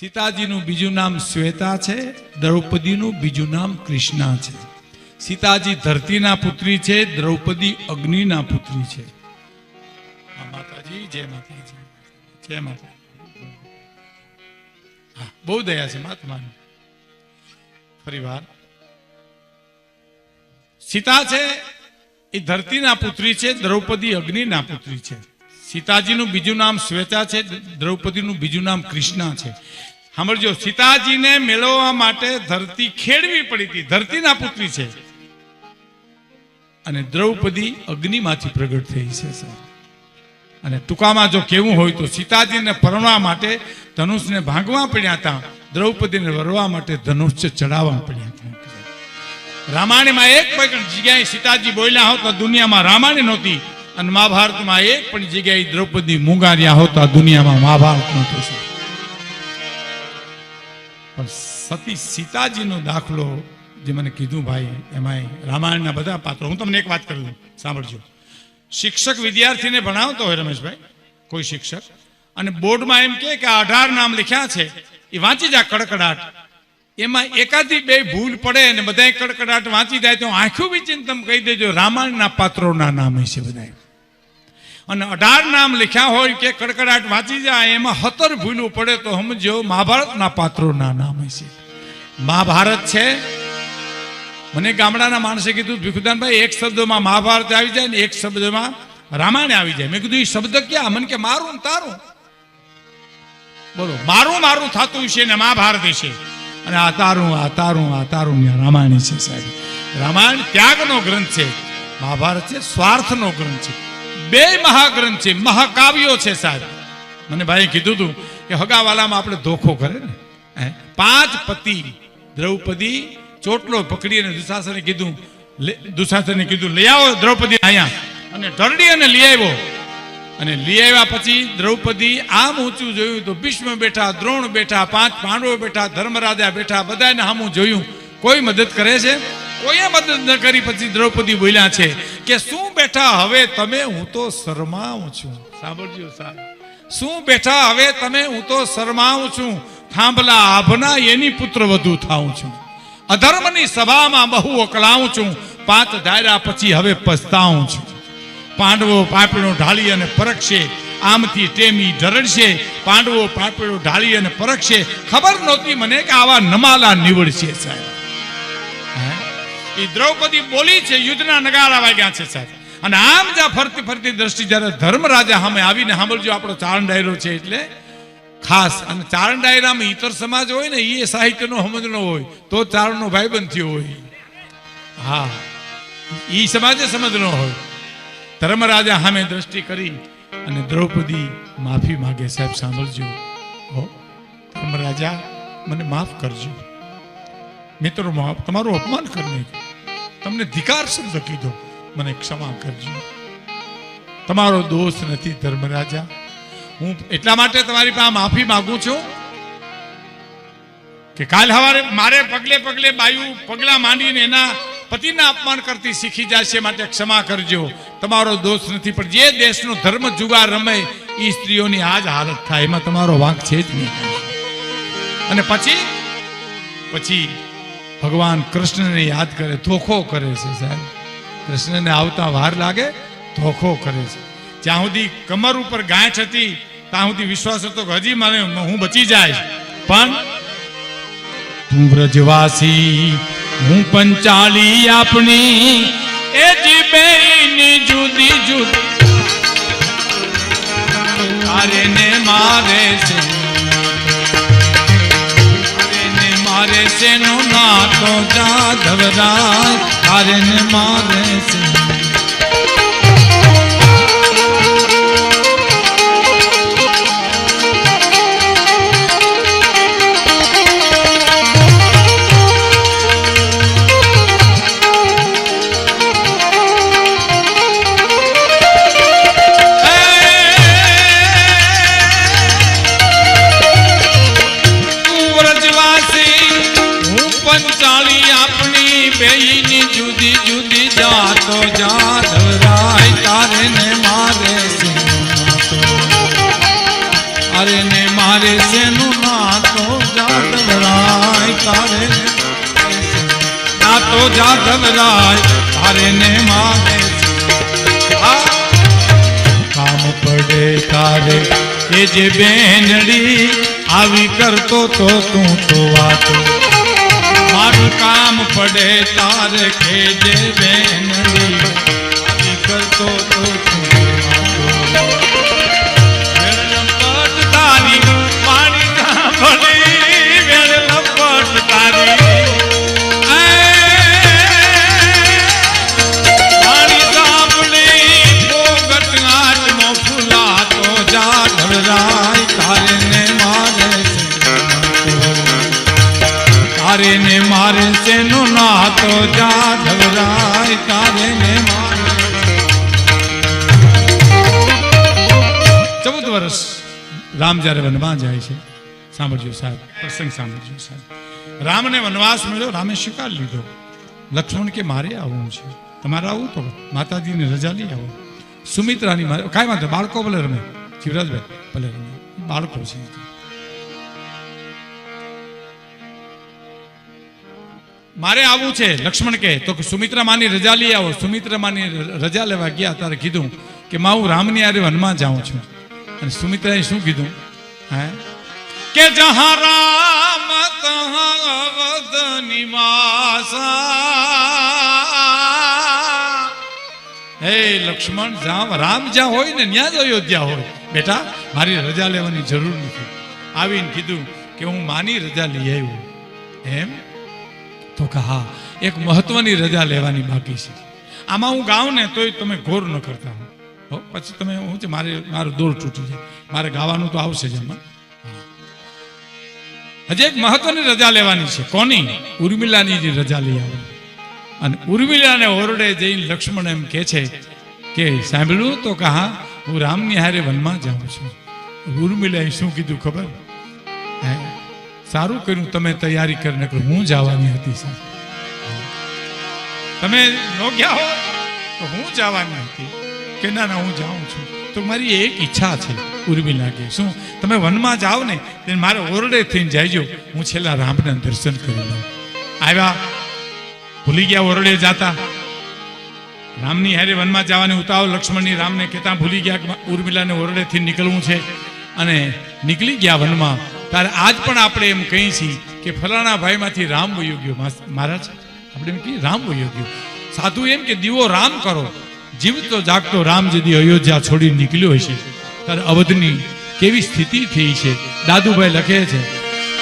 સીતાજીનું બીજું નામ શ્વેતા છે, દ્રૌપદીનું બીજું નામ કૃષ્ણા છે. સીતાજી ધરતીના પુત્રી છે, દ્રૌપદી અગ્નિના પુત્રી છે. માતાજી, જય માતાજી. જય માતા બહુ દયા છે મહાત્માની. ફરી વાર. સીતા છે, એ ધરતીના પુત્રી છે, દ્રૌપદી અગ્નિના પુત્રી છે. સીતાજીનું બીજું નામ શ્વેતા છે, દ્રૌપદીનું બીજું નામ કૃષ્ણા છે. સાંભળજો, સીતાજીને મેળવવા માટે ધરતી ખેડવી પડી હતી. ધરતીના પુત્રી છે. અને દ્રૌપદી અગ્નિમાંથી પ્રગટ થઈ છે સાહેબ અને ટૂંકામાં જો કેવું હોય તો સીતાજીને પરણવા માટે ધનુષને ભાંગવા પડ્યા હતા. દ્રૌપદીને વરવા માટે ધનુષ ચડાવવા પડ્યા હતા. રામાયણમાં એક પણ જગ્યાએ સીતાજી બોલ્યા હોત તો દુનિયામાં રામાયણ નહોતી. અને મહાભારતમાં એક પણ જગ્યાએ દ્રૌપદી મુંગાર્યા હોત તો દુનિયામાં મહાભારત નહોતું. પણ સતી સીતાજીનો દાખલો જે મને કીધું ભાઈ એમાં રામાયણના બધા પાત્રો. હું તમને એક વાત કરી દઉં સાંભળજો. શિક્ષક વિદ્યાર્થીને ભણાવતો હોય રમેશભાઈ, કોઈ શિક્ષક, અને બોર્ડમાં એમ કે આ અઢાર નામ લખ્યા છે, એ વાંચી જા કડકડાટ. એમાં એકાદી બે ભૂલ પડે અને બધા કડકડાટ વાંચી જાય તો આંખું વિચિંતમ તમે કહી દેજો, રામાયણના પાત્રોના નામ હશે બધા અને અઢાર નામ લખ્યા હોય કે કડકડાટ વાંચી જાય, એમાં હતર ભૂલું પડે તો સમજો મહાભારતના પાત્રોના નામ હશે. મહાભારત છે? મને ગામડાના માણસે કીધું, ભીખુદાનભાઈ, એક શબ્દમાં મહાભારત આવી જાય ને એક શબ્દમાં રામાયણ આવી જાય. મેં કીધું એ શબ્દ ક્યાં? મને કે મારું ને તારું. બોલો, મારું મારું થતું છે ને મહાભારત છે અને આ તારું આ તારું આ તારું રામાયણ છે સાહેબ. રામાયણ ત્યાગનો ગ્રંથ છે. મહાભારત છે સ્વાર્થનો ગ્રંથ છે. બે મહાગ્રંથ છે, મહાકાવ્યો છે સાહેબ. મને ભાઈ કીધું હતું કે હગાવાલામાં આપણે ધોખો કરે ને? પાંચ પતિ, દ્રૌપદી, ચોટલો પકડી અને દુશાસને કીધું દુશાસને કીધું, લઈ આવો દ્રૌપદી અહીંયા. અને ઢરડી અને લઈ આવ્યો. અને લઈ આવ્યા પછી દ્રૌપદી આમ ઊંચું જોયું તો ભીષ્મ બેઠા, દ્રોણ બેઠા, પાંચ પાંડવો બેઠા, ધર્મરાજા બેઠા બધાને સામું જોયું. કોઈ મદદ કરે છે? કોઈએ મદદ ન કરી પછી દ્રૌપદી બોલ્યા છે કે શું બેઠા હવે તમે હું તો શરમાઉં છું. સાંભળજો સાહેબ શું બેઠા હવે તમે હું તો શરમાઉં છું. થાંભલા આભના એની પુત્ર વધુ થાઉં છું. અધર્મની સભામાં બહુ અકળાઉં છું. પાંચ ધાર્યા પછી હવે પસ્તાઉં છું. પાંડવો પાપડો ઢાળી અને પરખશે. આમથી ટેમી ઢરડશે. પાંડવો પાપડો ઢાળી અને પરખશે. ખબર નહોતી મને કે આવા નમાલા નીવડશે સાહેબ? એ દ્રૌપદી બોલી છે, યુદ્ધના નગારા વાગ્યા છે સાહેબ. અને આમ જ્યાં ફરતી ફરતી દ્રષ્ટિ જ્યારે ધર્મરાજા સામે આવીને સાંભળજો, આપણો ચારણ ડાયરો છે એટલે ખાસ, અને ચારણ ડાયરામાં ઇતર સમાજ હોય ને એ સાહિત્યનો સમજનો હોય, તો ચારણનો ભાઈબંધ થયો હોય. હા. ઈ સમાજે સમજનો હોય. ધર્મરાજા સામે દ્રષ્ટિ કરી, અને દ્રૌપદી માફી માગે સાહેબ, સાંભળજો. હો, ધર્મરાજા, મને માફ કરજો. મિત્રો તમારું અપમાન કરી નાખ્યું. તમને ધિકાર શબ્દ કીધો. મને ક્ષમા કરજો. તમારો દોષ નથી ધર્મરાજા. હું એટલા માટે તમારી પાસે માફી માંગુ છું કે કાલ સવારે મારે પગલે પગલે બાયુ પગલા માંડીને એના પતિના અપમાન કરતી શીખી છે, માટે ક્ષમા કરજો. તમારો દોષ નથી, પણ જે દેશનો ધર્મ જુગાર રમે એ સ્ત્રીઓની આ જ હાલત થાય. એમાં તમારો વાંક છે જ નહીં. અને પછી? પછી ભગવાન કૃષ્ણને યાદ કરે, ધોખો કરે છે સાહેબ. કૃષ્ણને આવતા વાર લાગે, ધોખો કરે છે. જ્યાં સુધી કમર ઉપર ગાંઠ હતી, ત્યાં સુધી વિશ્વાસ હતો કે હજી મને હું બચી જાય પણ તું વ્રજવાસી હું પંચાલી આપણી એ જી બેની જુદી જુદી. તારે ને મારે છે. મારે છે નો નાતો જાધવરાય તારે ને મારે જાધવ રાય, તારે ને માને કામ પડે તારે, એ જે બેનડી આવી કરતો તો તું તો વાત? મારું કામ પડે તારે કે જે બેનડી આવી કરતો રામ જ્યારે વનમાં જાય છે, સાંભળજો સાહેબ, પ્રસંગ સાંભળજો સાહેબ. રામને વનવાસ મળ્યો, રામે સ્વીકાર લીધો. લક્ષ્મણ કે, મારે આવવું છે. તમારે આવું તો માતાજીની રજા લઈ આવો. સુમિત્રાની મારે, કાંઈ વાંધો બાળકો ભલે રમે. શિવરાજભાઈ ભલે રમે. બાળકો છે. મારે આવવું છે. લક્ષ્મણ કે તો સુમિત્રા માની રજા લઈ આવો. સુમિત્રા માની રજા લેવા ગયા, ત્યારે કીધું કે માં હું રામની આરે વનમાં જાઉં છું. અને સુમિત્રાએ શું કીધું? હે? કે જહા રામ તહા અવધ નિવાસા હે લક્ષ્મણ જ્યાં રામ જ્યાં હોય ને ત્યાં જ અયોધ્યા હોય. બેટા મારી રજા લેવાની જરૂર નથી. આવીને કીધું કે હું માની રજા લઈ આવ્યો. એમ? તો કે હા એક મહત્વની રજા લેવાની બાકી છે. આમાં હું ગાઉં ને તોય તમે ઘોર ન કરતા હો, પછી તમે હું છે, મારે, મારું દોર તૂટી જાય. મારે ગાવાનું તો આવશે જ એમાં. હજી એક મહત્વની રજા લેવાની છે. કોની? ઉર્મિલાની જે રજા લઈ આવે અને ઉર્મિલાને ઓરડે જઈને લક્ષ્મણ એમ કહે છે કે, સાંભળ્યું તો કહા હું રામની હારે વનમાં જાઉં છું. ઉર્મિલાએ શું કીધું ખબર? હે, સારું કર્યું, તમે તૈયારી કરીને હું જવાની હતી, સાહેબ. તમે ન ગયા હો તો હું જવાની હતી. કે ના ના, હું જાઉં છું. તો મારી એક ઈચ્છા છે, ઉર્મિલા કે, શું? તમે વનમાં જાઓ ને, તે મારે ઓરડે થઈને જાયજો. હું છેલ્લા રામના દર્શન કરી લઉં. આવ્યા. ભૂલી ગયા ઓરડે જાતા. રામની હારે વનમાં જવાની ઉતાવ લક્ષ્મણની રામને કહેતા ભૂલી ગયા ઉર્મિલાને ઓરડેથી નીકળવું છે. અને નીકળી ગયા વનમાં. ત્યારે આજ પણ આપણે એમ કહીએ છીએ કે ફલાણા ભાઈમાંથી રામ વયો ગયો. મહારાજ, આપણે એમ કહીએ, રામ વયો ગયો. સાધુ એમ કે, દીવો રામ કરો. જીવતો જાગતો રામ જદી અયોધ્યા છોડી નીકળ્યો હશે. ત્યારે અવધની કેવી સ્થિતિ થઈ છે? દાદુભાઈ લખે છે,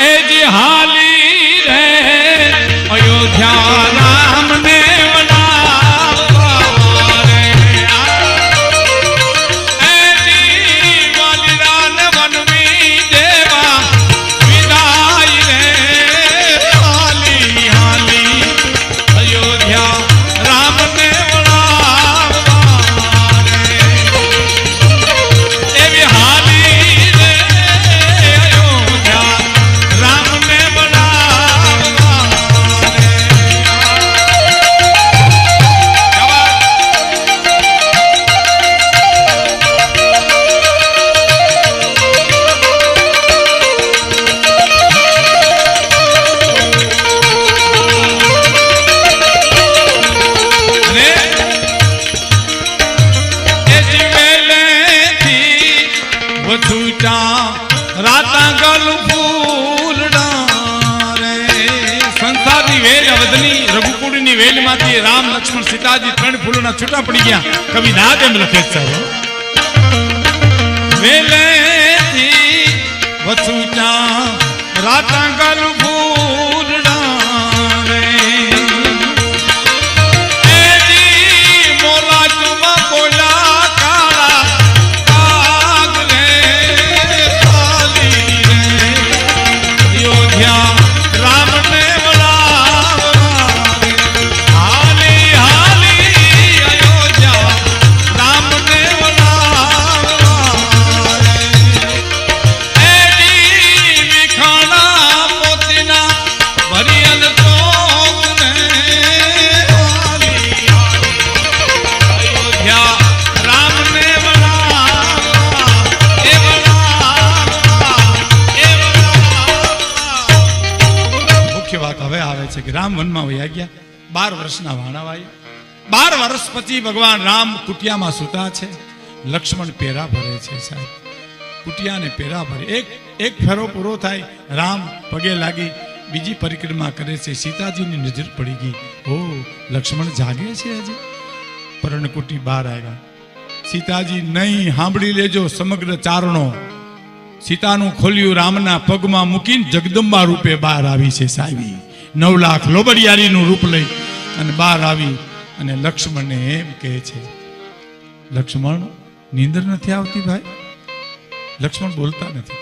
એ જે હાલી રે, અયોધ્યા રામને ફૂલોના છૂટા પડી ગયા. કવિ નાદ એમ લખે સાહેબ વેલેથી વછુટા રાતા ગલ વાત હવે આવે છે કે રામ વનમાં વયા ગયા બાર વર્ષના વાણાવાઈ. બાર વર્ષ પછી ભગવાન રામ કુટિયામાં સૂતા છે. લક્ષ્મણ પેરા ભરે છે સાહેબ. કુટિયાને પેરા ભરે. એક એક ફેરો પૂરો થાય, રામ પગે લાગી. બીજી પરિક્રમા કરે છે. સીતાજીની નજર પડી ગઈ. ઓ, લક્ષ્મણ જાગે છે આજે? પરણકુટી બહાર આવ્યા. સીતાજી, નહીં, સાંભળી લેજો સમગ્ર ચારણો. સીતાનું ખોલ્યું રામના પગમાં મૂકીને જગદંબા રૂપે બહાર આવી છે સાવી નવ લાખ લોબડિયારીનું રૂપ લઈ અને બહાર આવી અને લક્ષ્મણને એમ કહે છે, લક્ષ્મણ, નીંદર નથી આવતી ભાઈ? લક્ષ્મણ બોલતા નથી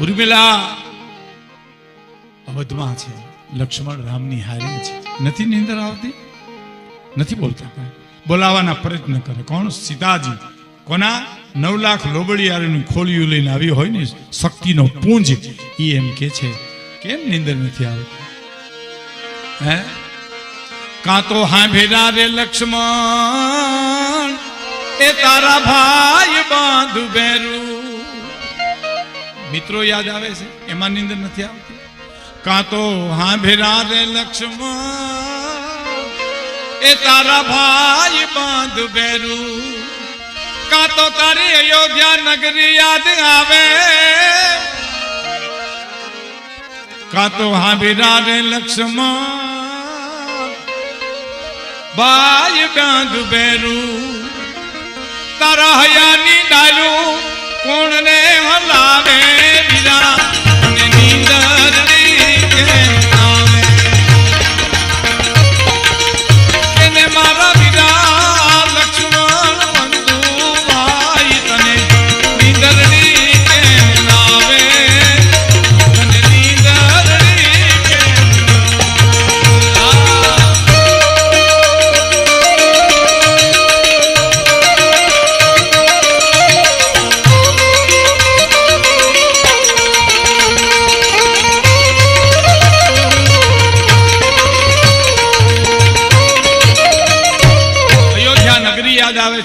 ઉર્મિલા અવધમાં છે. લક્ષ્મણ રામની હારે છે. નથી નીંદર આવતી? નથી બોલતા ભાઈ. બોલાવાના પ્રયત્ન કરે. કોણ? સીતાજી. કોના? નવ લાખ લોબડિયારીનું ખોલિયું લઈને આવ્યું હોય ને, શક્તિનો પુંજ એ એમ કે છે. કેમ નીંદર નથી આવતી? હે? કાં તો હા રે લક્ષ્મણ, એ તારા ભાઈ બાંધુ બેરું મિત્રો યાદ આવે છે? એમાં નીંદર નથી આવતી? કાં તો હા રે લક્ષ્મણ, એ તારા ભાઈ બાંધુ બેરું કાં તો તારી અયોધ્યા નગરી યાદ આવે? કા તો હા ભેરા રે લક્ષ્મણ? બાય બાંધ બેરું તારા હયાની ડાયું કોણ ને હલાવે બીરા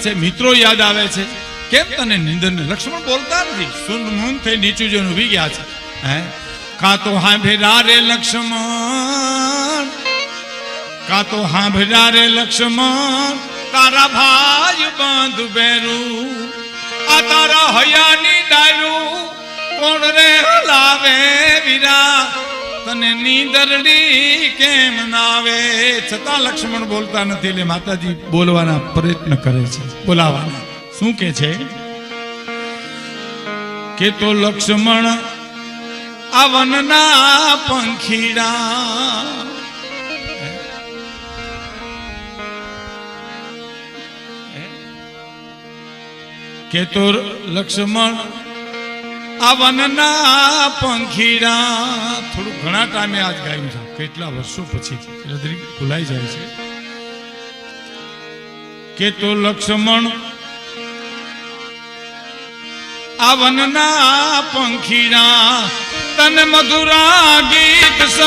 છે, મિત્રો યાદ આવે છે. કેમ તને નિંદર ને લક્ષ્મણ બોલતા નથી? સુન મૂન થઈ નીચું જોઈને ઊભી ગયા છે. હે? કાં તો હાંભેરા રે લક્ષ્મણ? કાં તો હાંભેરા રે લક્ષ્મણ? તારા ભાઈ બંધ બેરું. આ તારા હયાની ડાયરું કોણ રે લાવે વીરા? તને નીંદરડી કેમ ના આવે? છતાં લક્ષ્મણ બોલતા નથી એટલે માતાજી બોલવાના પ્રયત્ન કરે છે. બોલાવાના. શું કે છે? કે તો લક્ષ્મણ આ વનના પંખીડા કે તો લક્ષ્મણ આ વનના પંખીડા. થોડું ઘણા ટાઈમે આજ ગાયું છે. કેટલા વર્ષો પછી એટલે ભૂલાઈ જાય છે. કે તો લક્ષ્મણ, આ વનના પંખીડા તન મધુરા ગીત સાંભળાવે